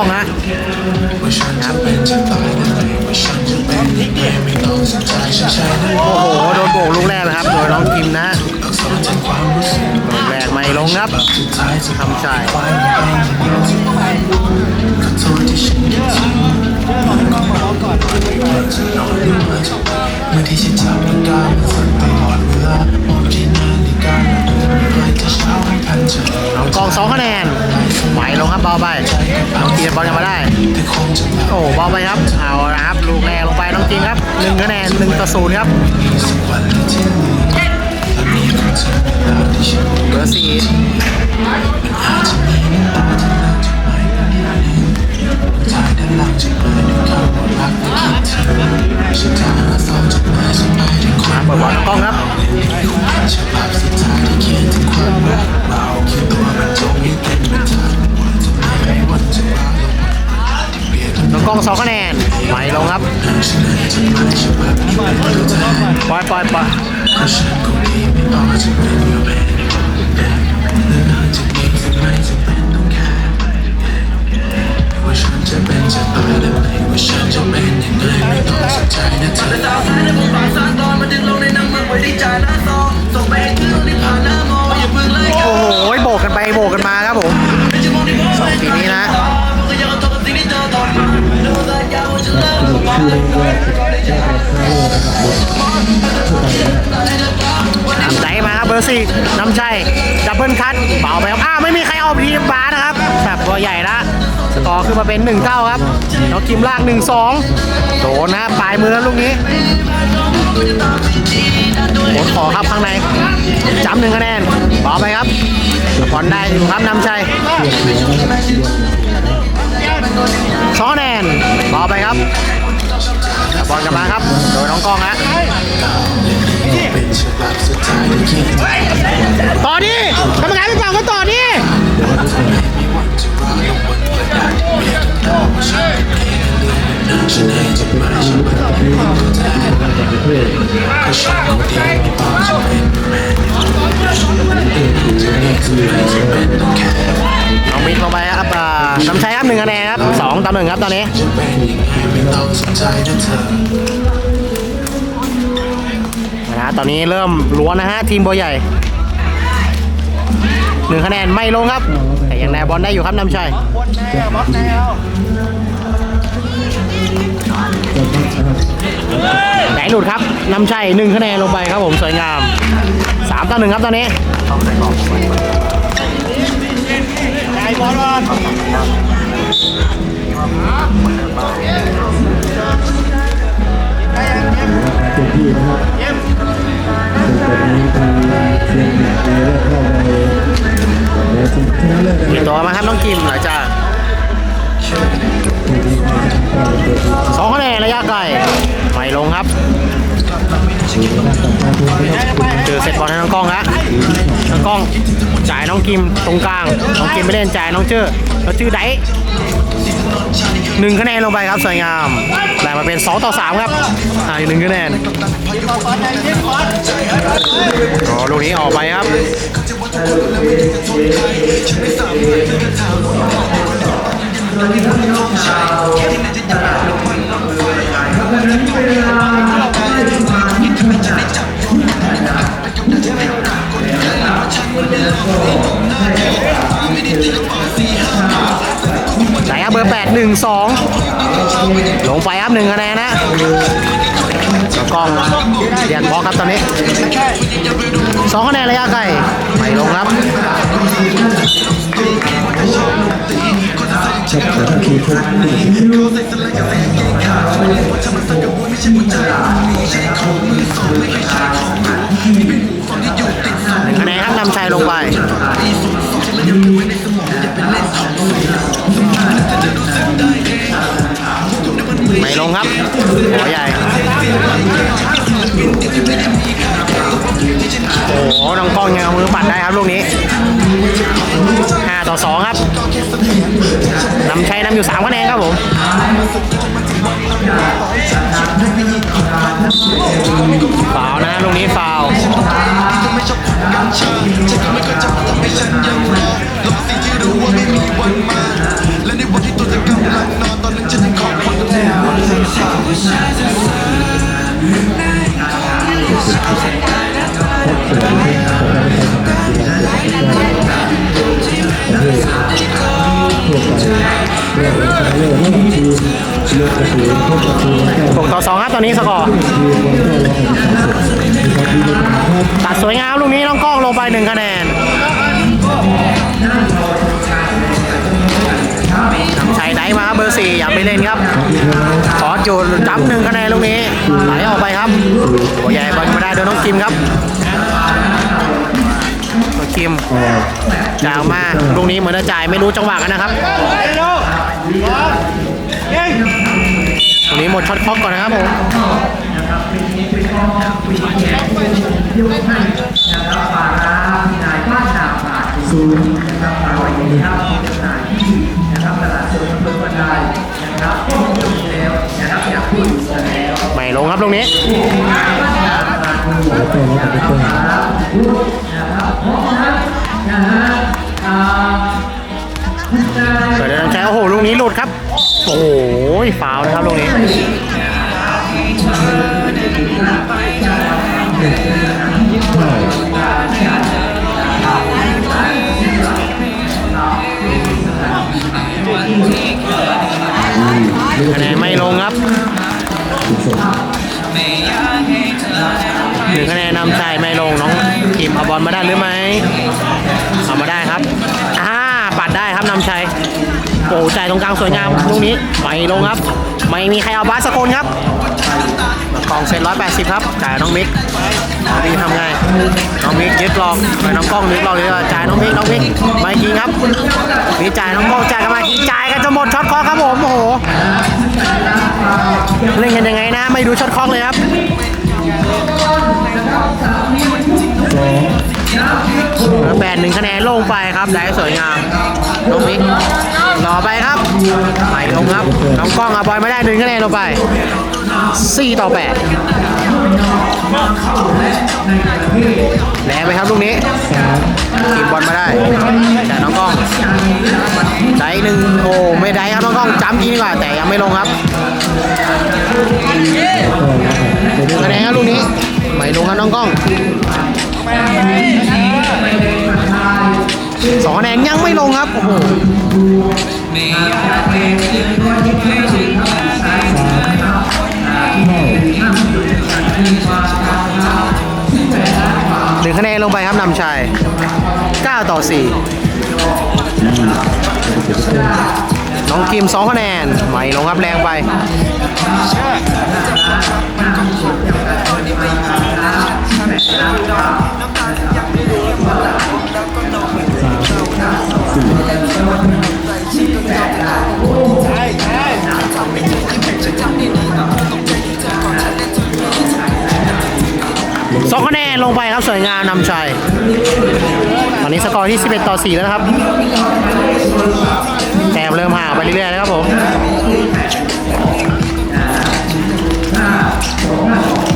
องนะโอ้โห โดนโบกลูกแรกนะครับ โดยน้องกิมนะแทนความรู้สึกลูกแรกไม่ลงครับทำใจไปไม่เป็นอย่างเดียวขอโทษที่ฉันคิดถึงมันก็บกก่อนว่าจะนอนหรือไม่เมื่อที่ฉันจับปากกามันสั่นตลอดเวลามองที่นาฬิกามันเดินไปแต่เช้าให้พันเจอน้องกองสองคะแนน ไปลงครับเบาไปน้องกิมบอลยังมาได้ โอ้เบาไปครับ เอาละครับ ลูกแรกลงไปน้องกิมครับหนึ่งคะแนนหนึ่งต่อศูนย์ครับสักวันที่เบอร์สี่มาเปิดบอลกล้องครับ สองคะแนนไม่ลงครับปล่อยปล่อยปล่อยฉันจะเป็นะหลังจะไม่จำเป็นต้องแค่ว่าฉันจะเป็นจะตายและไม่ว่าฉันจะเป็นยังไงไม่ต้องสนใจนะเธอสาวสายในมุมปากซานตอนมันดึงลงในน้ำมันไว้ที่จ่ายหน้าซอง อร์สี่น้ำชัยดับเบิลคัตเบาไปครับอ้าวไม่มีใครเอาทีมบานะครับแบบตัวใหญ่ละสกอร์ขึ้นมาเป็น 1 9 ครับน้องกิมลาก1 2 โดนนะปลายมือลูกนี้โดนขอครับข้างในจำหนึ่งคะแนนเบาไปครับบอลได้อยู่ครับนำชัยสองคะแนนเบาไปครับ บอลกลับมาครับโดยน้องกล้องฮะเป็นฉบับสุดท้ายที่เขียนถึงความรักต่อดิกรรมการไม่ฟังก็ต่อดิวันจะไม่มีวัน ต่อหนึ่งครับตอนนี้จะเป็นยังไงไม่ต้อนใจนะเธอนะฮะตอนนี้เริ่มล้วนนะฮะทีมบัวใหญ่หนึ่งคะแนนไม่ลงครับ แต่ยังแนวบอลได้อยู่ครับน้ำชัยไหนหลุดครับน้ำชัยหนึ่งคะแนนลงไปครับผมสวยงามสามต่อหนึ่งครับตอนนี้ไอ้บอลบอล เต็มที่นะครับส่วนตอนนี้ทางเชียงใหม่ได้เข้าไปและชนะเลิศนะเก็บครับตัวมาครับน้องกิมหลังจากสองคะแนนระยะไกลไม่ลงครับเจอเซตบอลให้น้องกล้องฮะน้องกล้องจ่ายน้องกิมตรงกลางน้องกิมไม่เล่นจ่ายน้องเจอแล้วจื้อได หนึ่งคะแนนลงไปครับสวยงามได้มาเป็น 2 ต่อ 3 ครับอ่าอีกหนึ่งคะแนนอ๋อลูกนี้ออกไปครับไหนครับเบอ ร์8 1 2ลงไปครับหนึ่งคะแนนนะกล้องเรียนบล็อกครับตอนนี้สองคะแนนระยะไกลไม่ลงครับชัดแต่คือพบหนึ่งคะแนนครับนำชัยลงไป งครับหัวใหญ่ โอ้โหน้องกล้องยังเอามือปัดได้ครับลูกนี้5ต่อ 2 ครับนำชัยนำอยู่3คะแนนครับผมฟาวนะลูกนี้ฟาว 6ต่อ2ครับตอนนี้สกอร์ตัดสวยงามลูกนี้น้องกล้องลงไปหนึ่งคะแนนนำชัยได้มาเบอร์สี่อย่าไปเล่นครับขอจูด หนึ่งคะแนนลูกนี้ไหลออกไปครับหัวใหญ่บอลมาได้โดนน้องกิมครับน้องกิมจ่ายออกมาลูกนี้เหมือนจะจ่ายไม่รู้จังหวะกันนะครับตรงนี้หมดช็อตคล็อกก่อนนะครับผมศูนย์ไม่ลงครับลูกนี้แล้วก็แล้วก็แล้วก็เปิด น้ำใจโอ้โหลูกนี้หลุดครับ โอ้โหฟาวนะครับลูกนี้คะแนนไม่ลงครับ ไม่ลงน้องทีมเอาบอลมาได้หรือไม่เอามาได้ครับอ่าปัดได้ครับนำชัยโอ้จ่ายตรงกลางสวยงามลูกนี้ไม่ลงครับ ไม่มีใครเอาบาสสกลครับกองเซ็น180ครับจ่ายน้องมิกน้องมิกทำไงน้องมิกยึดหลอกไปน้องกล้องยึดหลอกเลยว่าจ่ายน้องมิกน้องมิกไม่ยิงครับมีจ่ายน้องกล้องจ่ายกันมาจ่ายกันจะหมดช็อตคอครับผมโอ้โหเล่นกันยังไงนะ ไม่ดูช็อตคอเลยครับ แปดหนึ่งคะแนนลงไปครับได้สวยงามน้องมิกต่อไปครับไม่ลงครับ น้องกล้องเอาบอลไม่ได้หนึ่งคะแนนลงไป4ต่อ8แรงไปครับลูกนี้ทีมบอลมาได้แต่น้องกล้องได้หนึ่งโอ้ไม่ได้ครับน้องกล้องจำยิงดีกว่าแต่ยังไม่ลงครับคะแนนครับลูกนี้ ไม่ลงครับน้องกล้องสองคะแนนยังไม่ลงครับโอ้โหหนึ่งคะแนนลงไปครับนำชัย9 ต่อ 4 น้องกิม 2 คะแนน ไม่ลงครับแรงไป สองคะแนนลงไปครับสวยงามนำชัยตอนนี้สกอร์ที่ 11 ต่อ 4 แล้วนะครับแต้มเริ่มห่างไปเรื่อยๆแล้วครับผม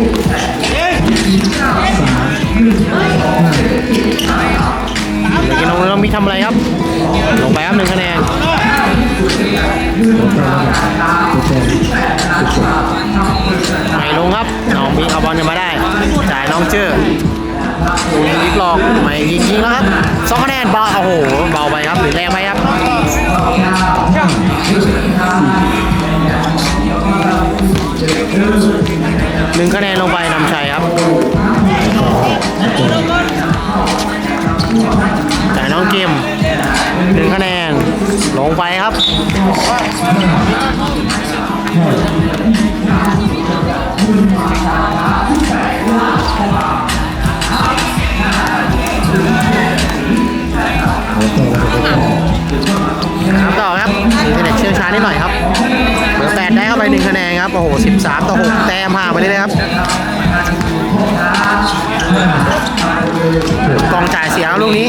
กิ นลงแล้วมีทำอะไรครับ ลงไปครับหนึ่งคะแนนไม่ลงครับ น้องมีเอาบอลจะมาได้ จ่ายน้องเจอลิกหลอกไม่ยิงยิงแล้วครับสองคะแนนเบาโอ้โหเบาไปครับหรือแรงไปครับ หนึ่งคะแนนลงไปนำชัยครับจ่ายน้องเกมหนึ่งคะแนนลงไปครับอครับ ช้านิดหน่อยครับเบอร์แปดได้เข้าไปหนึ่งคะแนนครับ โอ้โหสิบสามต่อหกแต้มห่างไปเลยนะครับกองจ่ายเสียงลูกนี้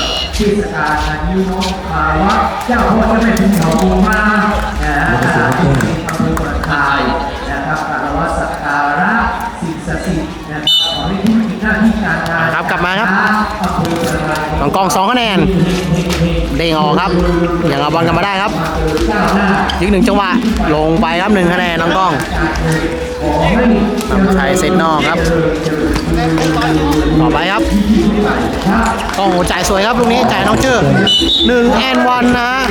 ที่สกาอายุน้องภาวะเจ้าพ่อจะไม่ถึงเขามานะฮะที่อำเภอปรทายนะครับกรารวัสักการะสิ่งศักดิ์สิทธิ์นะครับขอให้ที่มีหน้าที่การงานครับกลับมาครับอำเภอปรทายน้องกองสองคะแนนเด้งออกครับยังเอาบอลกลับมาได้ครับยิงหนึ่งจังหวะลงไปครับหนึ่งคะแนนน้องกล้อง นำชัยเซตนอกครับ ต่อไปครับกล้องโอ้จ่ายสวยครับลูกนี้จ่ายน้องเจอหนึ่งแอนวันนะฮะ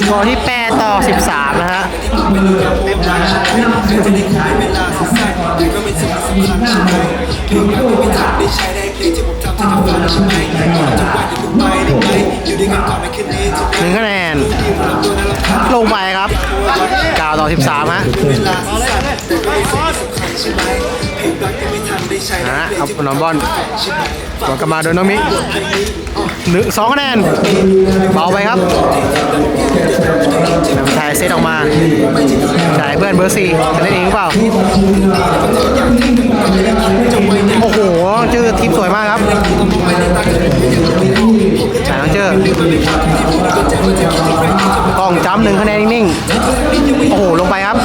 สกอร์ที่8ต่อ 13 นะฮะหนึ่งคะแนนลงไปครับ9ต่อ13ฮะนะฮะเอาน้องบอลบอลกลับมาโดยน้องมิกหนึ่งสองคะแนนเบาไปครับนำชายเซตออกมาจ่ายเพื่อนเบอร์สี่จะเล่นเองหรือเปล่า โอ้โหชื่อทีมสวยมากครับ องเจอกล้องจ้ำหนึ่งคะแนนนิ่งๆ โอ้โห ลงไปครับ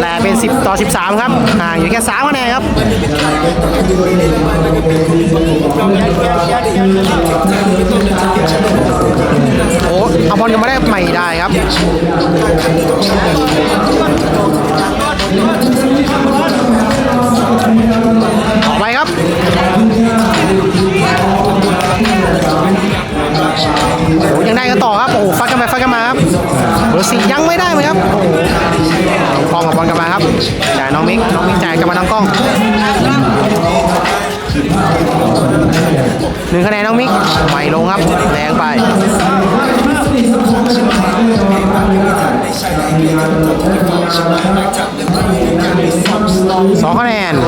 แหลเป็น 10 ต่อ 13 ครับ ห่างอยู่แค่3คะแนนครับ โอ้เอาบอลกันมาได้ไม่ได้ครับต่อไปครับ โอ้ยังได้กันต่อครับโอ้ฟัดกันไปฟัดกันมาครับเบอร์สี่ยังไม่ได้เลยครับโอ้โหกล้องกับบอลกันมาครับจ่ายน้องมิกน้องมิกจ่ายกันมาทางกล้องหนึ่งคะแนนน้องมิกไม่ลงครับแรงไป สองคะแนนโ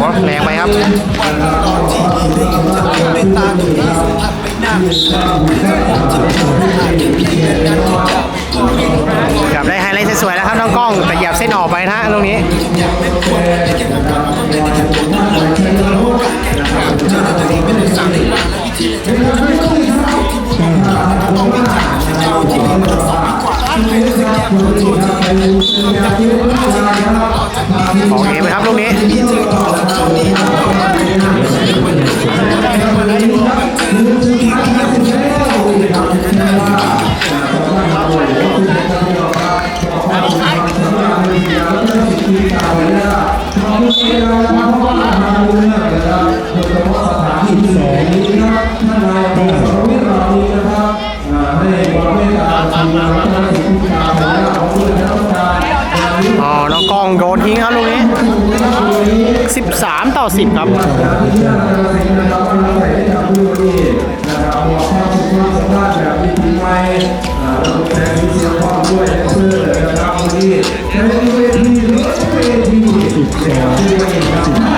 หแรงไปครับเกือบได้ไฮไลท์สวยๆแล้วครับน้องกล้องแต่หยียบเส้นออกไปนะฮะตรงนี้ โอเคไหมครับลูกนี้ 13ต่อ10ครับ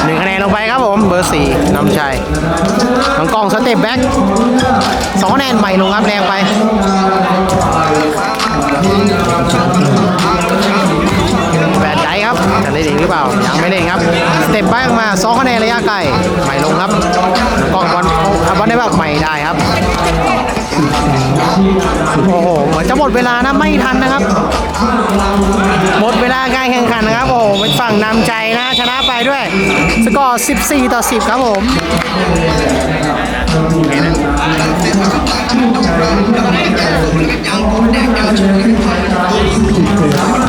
หนึ่งคะแนนลงไปครับผม เบอร์สี่นำชัยน้องกล้องสเต็ปแบ็กสองคะแนนใหม่ลงครับแรงไป จะเล่นเองหรือเปล่า ยังไม่เล่นครับ สเต็ปแบ็กมาสองคะแนนระยะไกลใหม่ลงครับน้องกล้องบอลอาบอลได้แบบไม่ได้ครับ โอ้โหเหมือนจะหมดเวลานะไม่ทันนะครับ หมดเวลาการแข่งขันนะครับ โอ้โหเป็นฝั่งนำใจนะชนะไปด้วย สกอร์ 14 ต่อ 10 ครับผม